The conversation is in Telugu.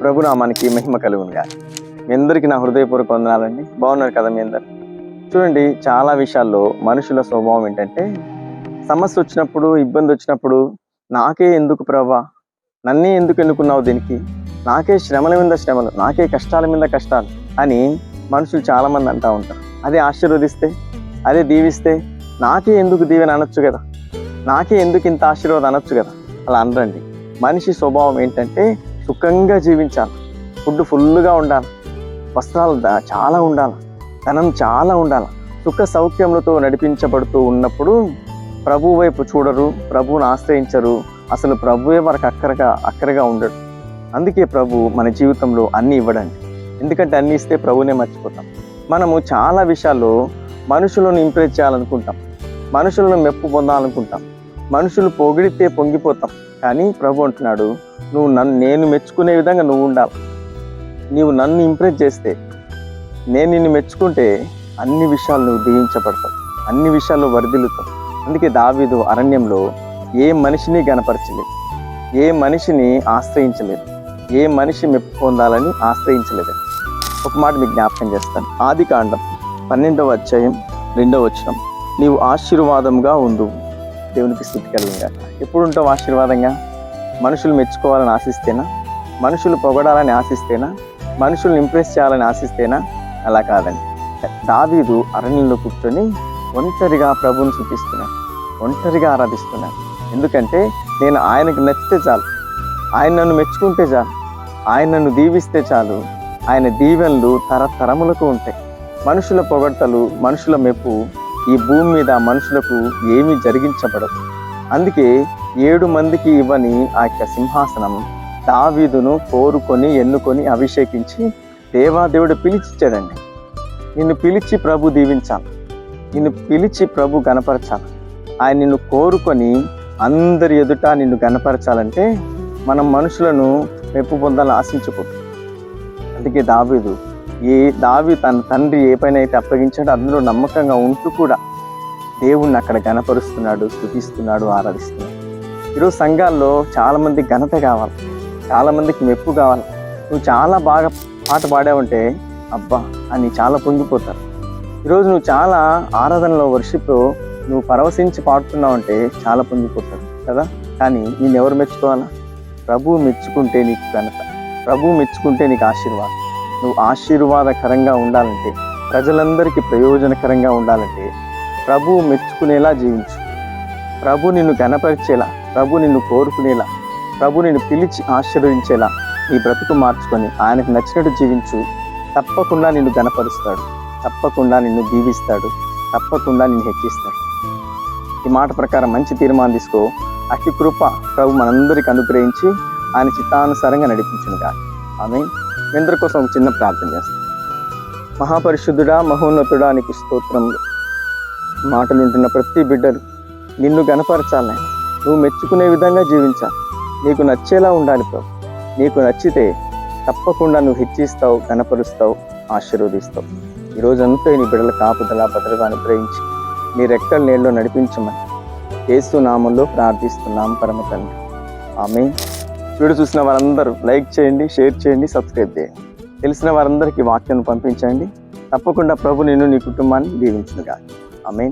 ప్రభునామానికి మహిమ కలుగునుగా. మీ అందరికీ నా హృదయపూర్వక వందనాలండి. బాగున్నారు కదా మీ అందరు? చూడండి చాలా విషయాల్లో మనుషుల స్వభావం ఏంటంటే సమస్య వచ్చినప్పుడు ఇబ్బంది వచ్చినప్పుడు నాకే ఎందుకు ప్రభా? నన్నే ఎందుకు ఎన్నుకున్నావు దీనికి? నాకే శ్రమల మీద శ్రమలు నాకే కష్టాల మీద కష్టాలు అని మనుషులు చాలామంది అంటూ ఉంటారు. అదే ఆశీర్వదిస్తే అదే దీవిస్తే నాకే ఎందుకు దీవెన అనొచ్చు కదా? నాకే ఎందుకు ఇంత ఆశీర్వాదం అనొచ్చు కదా? అలా అనరండి. మనిషి స్వభావం ఏంటంటే సుఖంగా జీవించాలి ఫుడ్ ఫుల్గా ఉండాలి వస్త్రాలు చాలా ఉండాలి ధనం చాలా ఉండాలి సుఖ సౌఖ్యములతో నడిపించబడుతూ ఉన్నప్పుడు ప్రభు వైపు చూడరు ప్రభువుని ఆశ్రయించరు. అసలు ప్రభువే మనకు అక్కరగా అక్కరగా ఉండడు. అందుకే ప్రభు మన జీవితంలో అన్ని ఇవ్వడండి. ఎందుకంటే అన్ని ఇస్తే ప్రభునే మర్చిపోతాం. మనము చాలా విషయాల్లో మనుషులను ఇంప్రెస్ చేయాలనుకుంటాం. మనుషులను మెప్పు పొందాలనుకుంటాం. మనుషులు పొగిడితే పొంగిపోతాం. కానీ ప్రభు అంటున్నాడు నువ్వు నన్ను నేను మెచ్చుకునే విధంగా నువ్వు ఉండాలి. నీవు నన్ను ఇంప్రెస్ చేస్తే నేను నిన్ను మెచ్చుకుంటే అన్ని విషయాలు నువ్వు దీవించబడతావు. అన్ని విషయాల్లో వరదిల్లుతావు అందుకే దావీదు అరణ్యంలో ఏ మనిషిని గనపరచలేదు. ఏ మనిషిని ఆశ్రయించలేదు. ఏ మనిషి మెప్పు పొందాలని ఆశ్రయించలేదు. ఒక మాట మీకు జ్ఞాపకం చేస్తాను. ఆది కాండం పన్నెండవ అధ్యాయం రెండవ వచనం. నీవు ఆశీర్వాదంగా ఉండు. దేవునికి స్థుతి కలిగిందా ఎప్పుడు ఉంటావు ఆశీర్వాదంగా? మనుషులు మెచ్చుకోవాలని ఆశిస్తేనా? మనుషులు పొగడాలని ఆశిస్తేనా? మనుషులు ఇంప్రెస్ చేయాలని ఆశిస్తేనా? అలా కాదండి. దావీదు అరణ్యంలో కూర్చొని ఒంటరిగా ప్రభువుని చూపిస్తున్నాడు ఒంటరిగా ఆరాధిస్తున్నాడు. ఎందుకంటే నేను ఆయనకు నచ్చితే చాలు. ఆయన నన్ను మెచ్చుకుంటే చాలు. ఆయన నన్ను దీవిస్తే చాలు. ఆయన దీవెనలు తరతరములకు ఉంటాయి. మనుషుల పొగడ్తలు మనుషుల మెప్పు ఈ భూమి మీద మనుషులకు ఏమీ జరిగించబడదు. అందుకే ఏడు మందికి ఇవ్వని ఆ యొక్క సింహాసనం దావీదును కోరుకొని ఎన్నుకొని అభిషేకించి దేవాదేవుడు పిలిచిచ్చాడండి నిన్ను పిలిచి ప్రభు దీవించాలి నిన్ను పిలిచి ప్రభు గనపరచాలి ఆయన నిన్ను కోరుకొని అందరి ఎదుట నిన్ను గనపరచాలంటే మనం మనుషులను మెప్పు పొందాలని ఆశించకూడదు. అందుకే దావీదు ఏ దావి తన తండ్రి ఏ పైన అయితే అప్పగించాడో అందులో నమ్మకంగా ఉంటూ కూడా దేవుణ్ణి అక్కడ గణపరుస్తున్నాడు స్థుతిస్తున్నాడు ఆరాధిస్తున్నాడు. ఈరోజు సంఘాల్లో చాలామంది ఘనత కావాలి. చాలామందికి మెప్పు కావాలి. నువ్వు చాలా బాగా పాట పాడావంటే అబ్బా అని చాలా పొంగిపోతారు. ఈరోజు నువ్వు చాలా ఆరాధనలో వర్షిప్ నువ్వు పరవశించి పాడుతున్నావంటే చాలా పొంగిపోతారు కదా? కానీ నేను ఎవరు మెచ్చుకోవాలా? ప్రభువు మెచ్చుకుంటే నీకు ఘనత. ప్రభువు మెచ్చుకుంటే నీకు ఆశీర్వాదం. నువ్వు ఆశీర్వాదకరంగా ఉండాలంటే ప్రజలందరికీ ప్రయోజనకరంగా ఉండాలంటే ప్రభువు మెచ్చుకునేలా జీవించు. ప్రభు నిన్ను గనపరిచేలా ప్రభు నిన్ను కోరుకునేలా ప్రభు నిన్ను పిలిచి ఆశీర్వదించేలా నీ బ్రతుకు మార్చుకొని ఆయనకు నచ్చినట్టు జీవించు. తప్పకుండా నిన్ను గనపరుస్తాడు తప్పకుండా నిన్ను దీవిస్తాడు. తప్పకుండా నిన్ను హెచ్చిస్తాడు. ఈ మాట ప్రకారం మంచి తీర్మానం తీసుకో. అతి కృప ప్రభు మనందరికి అనుగ్రహించి ఆయన చిత్తానుసారంగా నడిపించునుగా ఆమె మీ కోసం చిన్న ప్రార్థన చేస్తాం. మహాపరిశుద్ధుడా మహోన్నతుడా నీకు స్తోత్రములు. మాటలు వింటున్న ప్రతి బిడ్డలు నిన్ను గనపరచాలి నువ్వు మెచ్చుకునే విధంగా జీవించాలి. నీకు నచ్చేలా ఉండాలి ప్రభు. నీకు నచ్చితే తప్పకుండా నువ్వు హెచ్చిస్తావు గనపరుస్తావు ఆశీర్వదిస్తావు. ఈ రోజంతా నీ బిడ్డల కాపుదల భద్రత అనుగ్రహించి నీ రెక్కల నీళ్ళలో నడిపించమని యేసు నామంలో ప్రార్థిస్తున్నాం పరమ తండ్రి. ఆమె వీడియో చూసిన వారందరూ లైక్ చేయండి షేర్ చేయండి సబ్స్క్రైబ్ చేయండి. తెలిసిన వారందరికీ వాక్యాన్ని పంపించండి. తప్పకుండా ప్రభు నిన్ను నీ కుటుంబాన్ని దీవించునుగా ఆమె